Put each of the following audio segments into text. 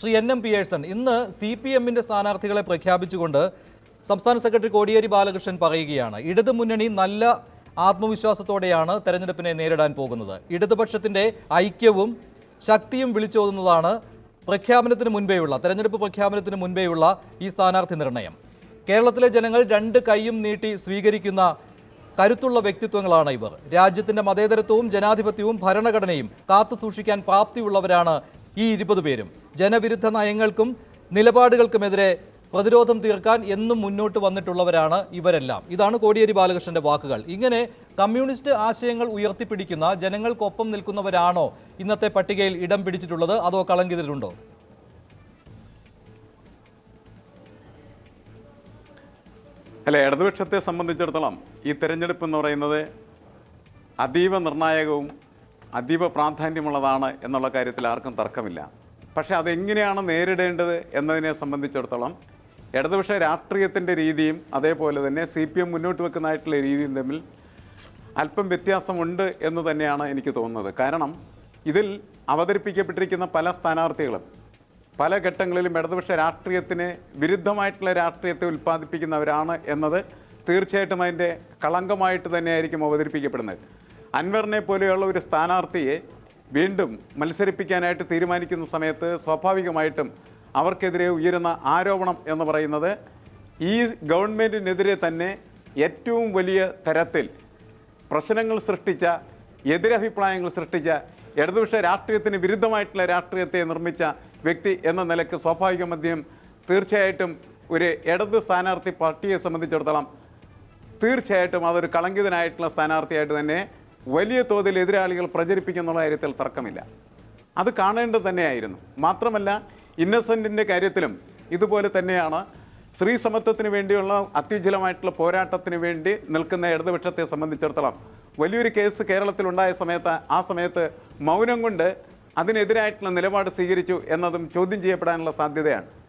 Shri N M Pearson ഇന്ന് C P എമ്മിന്റെ സ്ഥാനാർത്ഥികളെ പ്രഖ്യാപിച്ചുകൊണ്ട് സംസ്ഥാന സെക്രട്ടറി കോടിയേരി ബാലകൃഷ്ണൻ പറയുകയാണ് ഇടതു മുന്നണി നല്ല ആത്മവിശ്വാസത്തോടെയാണ് തെരഞ്ഞെടുപ്പിനെ നേരിടാൻ പോകുന്നത്. ഇടതുപക്ഷത്തിന്റെ ഐക്യവും ശക്തിയും വിളിച്ചോതുന്നതാണ് പ്രഖ്യാപനത്തിന് മുൻപേയുള്ള തെരഞ്ഞെടുപ്പ് പ്രഖ്യാപനത്തിന് മുൻപേയുള്ള ഈ സ്ഥാനാർത്ഥി നിർണയം. കേരളത്തിലെ ജനങ്ങൾ രണ്ട് കൈയും നീട്ടി സ്വീകരിക്കുന്ന കരുത്തുള്ള വ്യക്തിത്വങ്ങളാണ് ഇവർ. രാജ്യത്തിന്റെ മതേതരത്വവും ജനാധിപത്യവും ഭരണഘടനയും കാത്തു സൂക്ഷിക്കാൻ പ്രാപ്തിയുള്ളവരാണ് ഈ ഇരുപത് പേരും ജനവിരുദ്ധ നയങ്ങൾക്കും നിലപാടുകൾക്കുമെതിരെ പ്രതിരോധം തീർക്കാൻ എന്നും മുന്നോട്ട് വന്നിട്ടുള്ളവരാണ് ഇവരെല്ലാം. ഇതാണ് കോടിയേരി ബാലകൃഷ്ണന്റെ വാക്കുകൾ. ഇങ്ങനെ കമ്മ്യൂണിസ്റ്റ് ആശയങ്ങൾ ഉയർത്തിപ്പിടിക്കുന്ന ജനങ്ങൾക്കൊപ്പം നിൽക്കുന്നവരാണോ ഇന്നത്തെ പട്ടികയിൽ ഇടം പിടിച്ചിട്ടുള്ളത്? അതോ കളങ്കിതരുണ്ടോ അല്ല ഇടതുപക്ഷത്തെ സംബന്ധിച്ചിടത്തോളം ഈ തെരഞ്ഞെടുപ്പ് എന്ന് പറയുന്നത് അതീവ നിർണായകവും അതീവ പ്രാധാന്യമുള്ളതാണ് എന്നുള്ള കാര്യത്തിൽ ആർക്കും തർക്കമില്ല. പക്ഷേ അതെങ്ങനെയാണ് നേരിടേണ്ടത് എന്നതിനെ സംബന്ധിച്ചിടത്തോളം ഇടതുപക്ഷ രാഷ്ട്രീയത്തിന്റെ രീതിയും അതേപോലെ തന്നെ സി പി എം മുന്നോട്ട് വെക്കുന്നതായിട്ടുള്ള രീതിയും തമ്മിൽ അല്പം വ്യത്യാസമുണ്ട് എന്ന് തന്നെയാണ് എനിക്ക് തോന്നുന്നത്. കാരണം ഇതിൽ അവതരിപ്പിക്കപ്പെട്ടിരിക്കുന്ന പല സ്ഥാനാർത്ഥികളും പല ഘട്ടങ്ങളിലും ഇടതുപക്ഷ രാഷ്ട്രീയത്തിന് വിരുദ്ധമായിട്ടുള്ള രാഷ്ട്രീയത്തെ ഉൽപ്പാദിപ്പിക്കുന്നവരാണ് എന്നത് തീർച്ചയായിട്ടും അതിന്റെ കളങ്കമായിട്ട് തന്നെയായിരിക്കും അവതരിപ്പിക്കപ്പെടുന്നത്. അൻവറിനെ പോലെയുള്ള ഒരു സ്ഥാനാർത്ഥിയെ വീണ്ടും മത്സരിപ്പിക്കാനായിട്ട് തീരുമാനിക്കുന്ന സമയത്ത് സ്വാഭാവികമായിട്ടും അവർക്കെതിരെ ഉയരുന്ന ആരോപണം എന്ന് പറയുന്നത് ഈ ഗവൺമെന്റിനെതിരെ തന്നെ ഏറ്റവും വലിയ തരത്തിൽ പ്രശ്നങ്ങൾ സൃഷ്ടിച്ച എതിരഭിപ്രായങ്ങൾ സൃഷ്ടിച്ച ഇടതുപക്ഷ രാഷ്ട്രീയത്തിന് വിരുദ്ധമായിട്ടുള്ള രാഷ്ട്രീയത്തെ നിർമ്മിച്ച വ്യക്തി എന്ന നിലയ്ക്ക് സ്വാഭാവിക മദ്യം തീർച്ചയായിട്ടും ഒരു ഇടത് സ്ഥാനാർത്ഥി പാർട്ടിയെ സംബന്ധിച്ചിടത്തോളം തീർച്ചയായിട്ടും അതൊരു കളങ്കിതനായിട്ടുള്ള സ്ഥാനാർത്ഥിയായിട്ട് തന്നെ വലിയ തോതിൽ എതിരാളികൾ പ്രചരിപ്പിക്കുന്നുള്ള കാര്യത്തിൽ തർക്കമില്ല. അത് കാണേണ്ടത് തന്നെയായിരുന്നു. മാത്രമല്ല ഇന്നസെന്റിന്റെ കാര്യത്തിലും ഇതുപോലെ തന്നെയാണ്. സ്ത്രീ സമത്വത്തിന് വേണ്ടിയുള്ള അത്യുജ്വലമായിട്ടുള്ള പോരാട്ടത്തിന് വേണ്ടി നിൽക്കുന്ന ഇടതുപക്ഷത്തെ സംബന്ധിച്ചിടത്തോളം വലിയൊരു കേസ് കേരളത്തിലുണ്ടായ സമയത്ത് ആ സമയത്ത് മൗനം കൊണ്ട് അതിനെതിരായിട്ടുള്ള നിലപാട് സ്വീകരിച്ചു എന്നതും ചോദ്യം ചെയ്യപ്പെടാനുള്ള സാധ്യതയാണ്.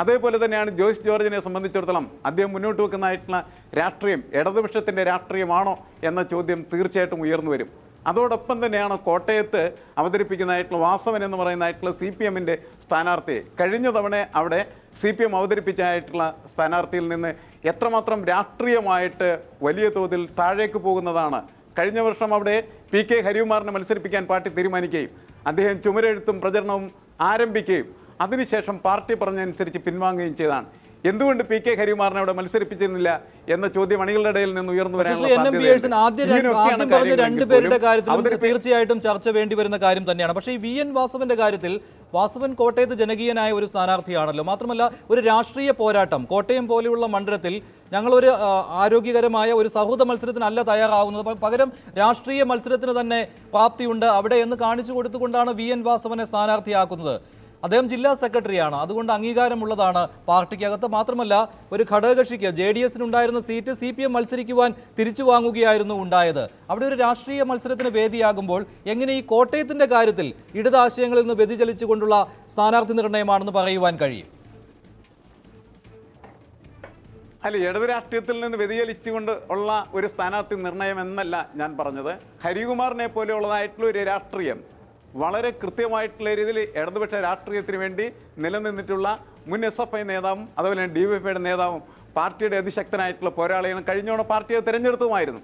അതേപോലെ തന്നെയാണ് ജോയ്സ് ജോർജിനെ സംബന്ധിച്ചിടത്തോളം അദ്ദേഹം മുന്നോട്ട് വെക്കുന്നതായിട്ടുള്ള രാഷ്ട്രീയം ഇടതുപക്ഷത്തിന്റെ രാഷ്ട്രീയമാണോ എന്ന ചോദ്യം തീർച്ചയായിട്ടും ഉയർന്നു വരും. അതോടൊപ്പം തന്നെയാണ് കോട്ടയത്ത് അവതരിപ്പിക്കുന്നതായിട്ടുള്ള വാസവൻ എന്ന് പറയുന്നതായിട്ടുള്ള സി പി എമ്മിന്റെ സ്ഥാനാർത്ഥിയെ. കഴിഞ്ഞ തവണ അവിടെ സി പി എം അവതരിപ്പിച്ചായിട്ടുള്ള സ്ഥാനാർത്ഥിയിൽ നിന്ന് എത്രമാത്രം രാഷ്ട്രീയമായിട്ട് വലിയ തോതിൽ താഴേക്ക് പോകുന്നതാണ്. കഴിഞ്ഞ വർഷം അവിടെ പി കെ ഹരികുമാറിനെ മത്സരിപ്പിക്കാൻ പാർട്ടി തീരുമാനിക്കുകയും അദ്ദേഹം ചുമരെഴുത്തും പ്രചരണവും ആരംഭിക്കുകയും അതിനുശേഷം പാർട്ടി പറഞ്ഞതനുസരിച്ച് പിൻവാങ്ങുകയും ചെയ്തതാണ് എന്തുകൊണ്ട് പി കെ ഹരികുമാറിനെ അവിടെ മത്സരിപ്പിച്ചിരുന്നില്ല എന്ന ചോദ്യം അണികളുടെ ഇടയിൽ നിന്ന് ഉയർന്നു വരാൻ വരാനുള്ള രണ്ടുപേരുടെ കാര്യത്തിൽ തീർച്ചയായിട്ടും ചർച്ച വേണ്ടി വരുന്ന കാര്യം തന്നെയാണ്. പക്ഷേ ഈ വി എൻ വാസവന്റെ കാര്യത്തിൽ വാസവൻ കോട്ടയത്ത് ജനകീയനായ ഒരു സ്ഥാനാർത്ഥിയാണല്ലോ. മാത്രമല്ല ഒരു രാഷ്ട്രീയ പോരാട്ടം കോട്ടയം പോലെയുള്ള മണ്ഡലത്തിൽ ഞങ്ങളൊരു ആരോഗ്യകരമായ ഒരു സൗഹൃദ മത്സരത്തിനല്ല തയ്യാറാവുന്നത്. പകരം രാഷ്ട്രീയ മത്സരത്തിന് തന്നെ പ്രാപ്തിയുണ്ട് അവിടെ എന്ന് കാണിച്ചു കൊടുത്തുകൊണ്ടാണ് വി എൻ വാസവനെ സ്ഥാനാർത്ഥിയാക്കുന്നത്. അദ്ദേഹം ജില്ലാ സെക്രട്ടറിയാണ്. അതുകൊണ്ട് അംഗീകാരമുള്ളതാണ് പാർട്ടിക്കകത്ത്. മാത്രമല്ല ഒരു ഘടകകക്ഷിക്ക് ജെ ഡി എസിനുണ്ടായിരുന്ന സീറ്റ് സി പി എം മത്സരിക്കുവാൻ തിരിച്ചു വാങ്ങുകയായിരുന്നു ഉണ്ടായത്. അവിടെ ഒരു രാഷ്ട്രീയ മത്സരത്തിന് വേദിയാകുമ്പോൾ എങ്ങനെ ഈ കോട്ടയത്തിന്റെ കാര്യത്തിൽ ഇടതാശയങ്ങളിൽ നിന്ന് വ്യതിചലിച്ചുകൊണ്ടുള്ള സ്ഥാനാർത്ഥി നിർണയമാണെന്ന് പറയുവാൻ കഴിയും? അല്ല ഇടത് രാഷ്ട്രീയത്തിൽ നിന്ന് വ്യതിചലിച്ചുകൊണ്ട് ഉള്ള ഒരു സ്ഥാനാർത്ഥി നിർണയം എന്നല്ല ഞാൻ പറഞ്ഞത്. ഹരികുമാറിനെ പോലെയുള്ളതായിട്ടുള്ള ഒരു രാഷ്ട്രീയം വളരെ കൃത്യമായിട്ടുള്ള രീതിയിൽ ഇടതുപക്ഷ രാഷ്ട്രീയത്തിന് വേണ്ടി നിലനിന്നിട്ടുള്ള മുൻ എസ് എഫ് ഐ നേതാവും അതുപോലെ ഡി വൈ എഫ്ഐയുടെ നേതാവും പാർട്ടിയുടെ അതിശക്തനായിട്ടുള്ള പോരാളികളും കഴിഞ്ഞോണ പാർട്ടിയെ തിരഞ്ഞെടുത്തുമായിരുന്നു.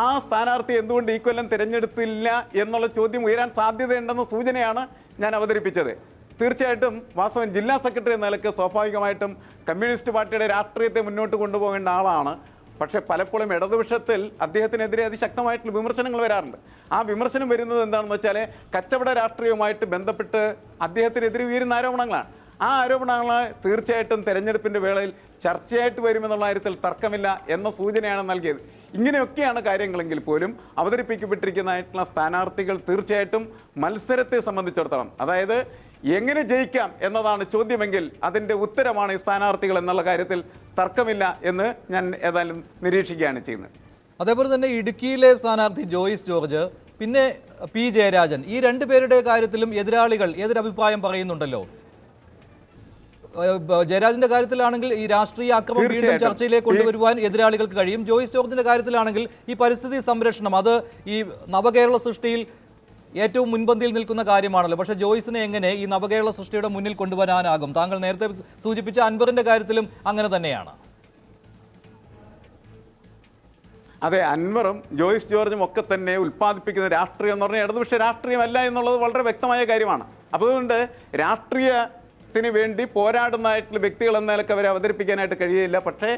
ആ സ്ഥാനാർത്ഥി എന്തുകൊണ്ട് ഈ കൊല്ലം തിരഞ്ഞെടുത്തില്ല എന്നുള്ള ചോദ്യം ഉയരാൻ സാധ്യതയുണ്ടെന്ന സൂചനയാണ് ഞാൻ അവതരിപ്പിച്ചത്. തീർച്ചയായിട്ടും വാസവൻ ജില്ലാ സെക്രട്ടറി എന്ന നിലയ്ക്ക് സ്വാഭാവികമായിട്ടും കമ്മ്യൂണിസ്റ്റ് പാർട്ടിയുടെ രാഷ്ട്രീയത്തെ മുന്നോട്ട് കൊണ്ടുപോകേണ്ട ആളാണ്. പക്ഷേ പലപ്പോഴും ഇടതുപക്ഷത്തിൽ അദ്ദേഹത്തിനെതിരെ അതിശക്തമായിട്ടുള്ള വിമർശനങ്ങൾ വരാറുണ്ട്. ആ വിമർശനം വരുന്നത് എന്താണെന്ന് വെച്ചാൽ കച്ചവട രാഷ്ട്രീയവുമായിട്ട് ബന്ധപ്പെട്ട് അദ്ദേഹത്തിനെതിരെ ഉയരുന്ന ആരോപണങ്ങളാണ്. ആ ആരോപണങ്ങൾ തീർച്ചയായിട്ടും തെരഞ്ഞെടുപ്പിന്റെ വേളയിൽ ചർച്ചയായിട്ട് വരുമെന്നുള്ള കാര്യത്തിൽ തർക്കമില്ല എന്ന സൂചനയാണ് നൽകിയത്. ഇങ്ങനെയൊക്കെയാണ് കാര്യങ്ങളെങ്കിൽ പോലും അവതരിപ്പിക്കപ്പെട്ടിരിക്കുന്നതായിട്ടുള്ള സ്ഥാനാർത്ഥികൾ തീർച്ചയായിട്ടും മത്സരത്തെ സംബന്ധിച്ചിടത്തോളം അതായത് എങ്ങനെ ജയിക്കാം എന്നതാണ് ചോദ്യമെങ്കിൽ അതിന്റെ ഉത്തരമാണ് ഈ സ്ഥാനാർത്ഥികൾ എന്നുള്ള കാര്യത്തിൽ തർക്കമില്ല എന്ന് ഞാൻ ഏതായാലും നിരീക്ഷിക്കുകയാണ് ചെയ്യുന്നത്. അതേപോലെ തന്നെ ഇടുക്കിയിലെ സ്ഥാനാർത്ഥി ജോയിസ് ജോർജ് പിന്നെ പി ജയരാജൻ ഈ രണ്ടു പേരുടെ കാര്യത്തിലും എതിരാളികൾ എതിരഭിപ്രായം പറയുന്നുണ്ടല്ലോ? ജയരാജന്റെ കാര്യത്തിലാണെങ്കിൽ ഈ രാഷ്ട്രീയ അക്രമം വീണ്ടും ചർച്ചയിലേക്ക് കൊണ്ടുവരുവാൻ എതിരാളികൾക്ക് കഴിയും. ജോയിസ് ജോർജിന്റെ കാര്യത്തിലാണെങ്കിൽ ഈ പരിസ്ഥിതി സംരക്ഷണം അത് ഈ നവകേരള സൃഷ്ടിയിൽ ഏറ്റവും മുൻപന്തിയിൽ നിൽക്കുന്ന കാര്യമാണല്ലോ. പക്ഷേ ജോയ്സിനെ എങ്ങനെ ഈ നവകേരള സൃഷ്ടിയുടെ മുന്നിൽ കൊണ്ടുവരാനാകും? താങ്കൾ നേരത്തെ സൂചിപ്പിച്ച അൻവറിന്റെ കാര്യത്തിലും അങ്ങനെ തന്നെയാണ്. അതെ അൻവറും ജോയിസ് ജോർജും ഒക്കെ തന്നെ ഉൽപ്പാദിപ്പിക്കുന്ന രാഷ്ട്രീയം എന്ന് പറഞ്ഞാൽ ഇടതുപക്ഷ രാഷ്ട്രീയമല്ല എന്നുള്ളത് വളരെ വ്യക്തമായ കാര്യമാണ്. അപ്പോൾ അതുകൊണ്ട് രാഷ്ട്രീയത്തിന് വേണ്ടി പോരാടുന്നതായിട്ടുള്ള വ്യക്തികൾ എന്ന നിലയ്ക്ക് അവരെ അവതരിപ്പിക്കാനായിട്ട് കഴിയില്ല പക്ഷേ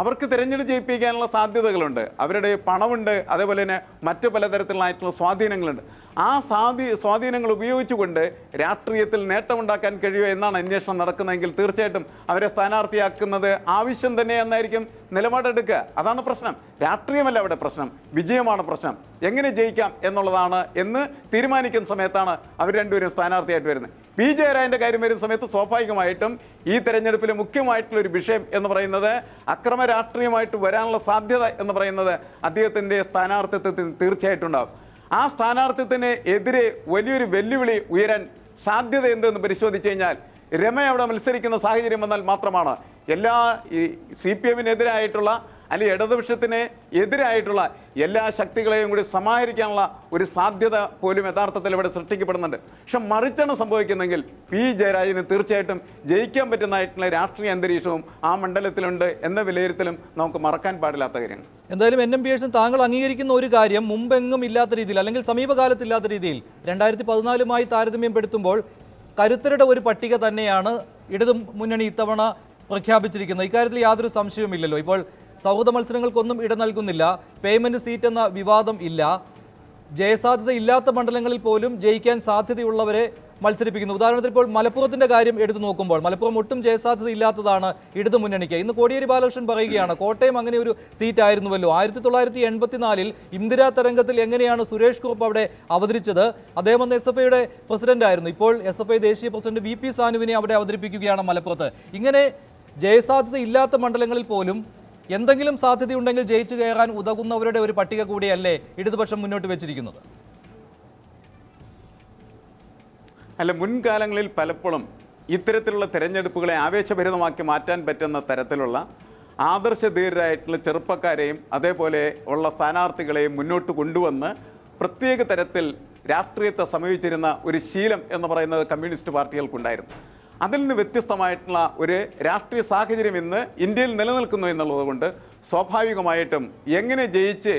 അവർക്ക് തിരഞ്ഞെടുപ്പ് ജയിപ്പിക്കാനുള്ള സാധ്യതകളുണ്ട്. അവരുടെ പണമുണ്ട്. അതേപോലെ തന്നെ മറ്റു പലതരത്തിലായിട്ടുള്ള സ്വാധീനങ്ങളുണ്ട്. ആ സ്വാധീ സ്വാധീനങ്ങൾ ഉപയോഗിച്ചുകൊണ്ട് രാഷ്ട്രീയത്തിൽ നേട്ടമുണ്ടാക്കാൻ കഴിയുമോ എന്നാണ് അന്വേഷണം നടക്കുന്നതെങ്കിൽ തീർച്ചയായിട്ടും അവരെ സ്ഥാനാർത്ഥിയാക്കുന്നത് ആവശ്യം തന്നെ എന്നായിരിക്കും നിലപാടെടുക്കുക അതാണ് പ്രശ്നം. രാഷ്ട്രീയമല്ല അവിടെ പ്രശ്നം. വിജയമാണ് പ്രശ്നം. എങ്ങനെ ജയിക്കാം എന്നുള്ളതാണ് എന്ന് തീരുമാനിക്കുന്ന സമയത്താണ് അവർ രണ്ടുപേരും സ്ഥാനാർത്ഥിയായിട്ട് വരുന്നത്. പി ജയരാജന്റെ കാര്യം വരുന്ന സമയത്ത് സ്വാഭാവികമായിട്ടും ഈ തെരഞ്ഞെടുപ്പിലെ മുഖ്യമായിട്ടുള്ള ഒരു വിഷയം എന്ന് പറയുന്നത് അക്രമ രാഷ്ട്രീയമായിട്ട് വരാനുള്ള സാധ്യത എന്ന് പറയുന്നത് അദ്ദേഹത്തിന്റെ സ്ഥാനാർത്ഥിത്വത്തിൽ തീർച്ചയായിട്ടും ഉണ്ടാകും ആ സ്ഥാനാർത്ഥിത്വത്തിന് എതിരെ വലിയൊരു വെല്ലുവിളി ഉയരാൻ സാധ്യത എന്തെന്ന് പരിശോധിച്ച് കഴിഞ്ഞാൽ രമ അവിടെ മത്സരിക്കുന്ന സാഹചര്യം വന്നാൽ മാത്രമാണ്. എല്ലാ ഈ സി പി എമ്മിനെതിരായിട്ടുള്ള അല്ലെങ്കിൽ ഇടതുപക്ഷത്തിന് എതിരായിട്ടുള്ള എല്ലാ ശക്തികളെയും കൂടി സമാഹരിക്കാനുള്ള ഒരു സാധ്യത പോലും യഥാർത്ഥത്തിൽ ഇവിടെ സൃഷ്ടിക്കപ്പെടുന്നുണ്ട്. പക്ഷെ മറിച്ചാണ് സംഭവിക്കുന്നതെങ്കിൽ പി ജയരാജന് തീർച്ചയായിട്ടും ജയിക്കാൻ പറ്റുന്നതായിട്ടുള്ള രാഷ്ട്രീയ അന്തരീക്ഷവും ആ മണ്ഡലത്തിലുണ്ട് എന്ന വിലയിരുത്തലും നമുക്ക് മറക്കാൻ പാടില്ലാത്ത കാര്യമാണ്. എന്തായാലും എൻ. എം. പി എസും താങ്കൾ അംഗീകരിക്കുന്ന ഒരു കാര്യം മുമ്പെങ്ങും ഇല്ലാത്ത രീതിയിൽ അല്ലെങ്കിൽ സമീപകാലത്തില്ലാത്ത രീതിയിൽ രണ്ടായിരത്തി പതിനാലുമായി താരതമ്യപ്പെടുത്തുമ്പോൾ കരുത്തരുടെ ഒരു പട്ടിക തന്നെയാണ് ഇടതു മുന്നണി ഇത്തവണ പ്രഖ്യാപിച്ചിരിക്കുന്നത്. ഇക്കാര്യത്തിൽ യാതൊരു സംശയവുമില്ലല്ലോ. ഇപ്പോൾ സൗഹൃദ മത്സരങ്ങൾക്കൊന്നും ഇട നൽകുന്നില്ല. പേയ്മെന്റ് സീറ്റ് എന്ന വിവാദം ഇല്ല. ജയസാധ്യത ഇല്ലാത്ത മണ്ഡലങ്ങളിൽ പോലും ജയിക്കാൻ സാധ്യതയുള്ളവരെ മത്സരിപ്പിക്കുന്നു. ഉദാഹരണത്തിന് ഇപ്പോൾ മലപ്പുറത്തിന്റെ കാര്യം എടുത്തു നോക്കുമ്പോൾ മലപ്പുറം ഒട്ടും ജയസാധ്യത ഇല്ലാത്തതാണ് ഇടതു മുന്നണിക്ക് ഇന്ന് കോടിയേരി ബാലകൃഷ്ണൻ പറയുകയാണ് കോട്ടയം അങ്ങനെ ഒരു സീറ്റ് ആയിരുന്നുവല്ലോ. ആയിരത്തി തൊള്ളായിരത്തി എൺപത്തിനാലിൽ ഇന്ദിരാ തരംഗത്തിൽ എങ്ങനെയാണ് സുരേഷ് കുറുപ്പ് അവിടെ അവതരിച്ചത്? അദ്ദേഹം അന്ന് എസ് എഫ് ഐയുടെ പ്രസിഡന്റ് ആയിരുന്നു. ഇപ്പോൾ എസ് എഫ് ഐ ദേശീയ പ്രസിഡന്റ് വി പി സാനുവിനെ അവിടെ അവതരിപ്പിക്കുകയാണ് മലപ്പുറത്ത്. ഇങ്ങനെ ജയസാധ്യത ഇല്ലാത്ത മണ്ഡലങ്ങളിൽ പോലും എന്തെങ്കിലും സാധ്യതയുണ്ടെങ്കിൽ ജയിച്ചു കയറാൻ ഉതകുന്നവരുടെ ഒരു പട്ടിക കൂടിയല്ലേ ഇടതുപക്ഷം മുന്നോട്ട് വെച്ചിരിക്കുന്നത്? അല്ല മുൻകാലങ്ങളിൽ പലപ്പോഴും ഇത്തരത്തിലുള്ള തെരഞ്ഞെടുപ്പുകളെ ആവേശഭരിതമാക്കി മാറ്റാൻ പറ്റുന്ന തരത്തിലുള്ള ആദർശധീരരായിട്ടുള്ള ചെറുപ്പക്കാരെയും അതേപോലെ ഉള്ള സ്ഥാനാർത്ഥികളെയും മുന്നോട്ട് കൊണ്ടുവന്ന് പ്രത്യേക തരത്തിൽ രാഷ്ട്രീയത്തെ സമീപിച്ചിരുന്ന ഒരു ശീലം എന്ന് പറയുന്നത് കമ്മ്യൂണിസ്റ്റ് പാർട്ടികൾക്കുണ്ടായിരുന്നു. അതിൽ നിന്ന് വ്യത്യസ്തമായിട്ടുള്ള ഒരു രാഷ്ട്രീയ സാഹചര്യം ഇന്ന് ഇന്ത്യയിൽ നിലനിൽക്കുന്നു എന്നുള്ളതുകൊണ്ട് സ്വാഭാവികമായിട്ടും എങ്ങനെ ജയിച്ച്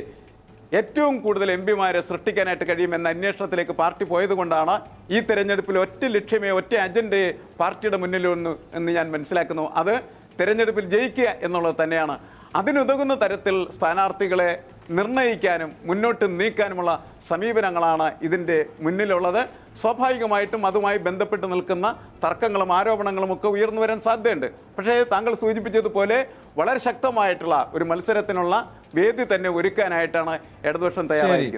ഏറ്റവും കൂടുതൽ എം പിമാരെ സൃഷ്ടിക്കാനായിട്ട് കഴിയുമെന്ന അന്വേഷണത്തിലേക്ക് പാർട്ടി പോയതുകൊണ്ടാണ് ഈ തെരഞ്ഞെടുപ്പിൽ ഒറ്റ ലക്ഷ്യമേ ഒറ്റ അജണ്ടയെ പാർട്ടിയുടെ മുന്നിലൊന്ന് എന്ന് ഞാൻ മനസ്സിലാക്കുന്നു. അത് തെരഞ്ഞെടുപ്പിൽ ജയിക്കുക എന്നുള്ളത് തന്നെയാണ്. അതിനുതകുന്ന തരത്തിൽ സ്ഥാനാർത്ഥികളെ നിർണയിക്കാനും മുന്നോട്ട് നീക്കാനുമുള്ള സമീപനങ്ങളാണ് ഇതിന്റെ മുന്നിലുള്ളത്. സ്വാഭാവികമായിട്ടും അതുമായി ബന്ധപ്പെട്ട് നിൽക്കുന്ന തർക്കങ്ങളും ആരോപണങ്ങളും ഒക്കെ ഉയർന്നു വരാൻ സാധ്യതയുണ്ട്. പക്ഷേ താങ്കൾ സൂചിപ്പിച്ചതുപോലെ വളരെ ശക്തമായിട്ടുള്ള ഒരു മത്സരത്തിനുള്ള വേദി തന്നെ ഒരുക്കാനായിട്ടാണ് ഇടതുപക്ഷം തയ്യാറായിരിക്കുന്നത്.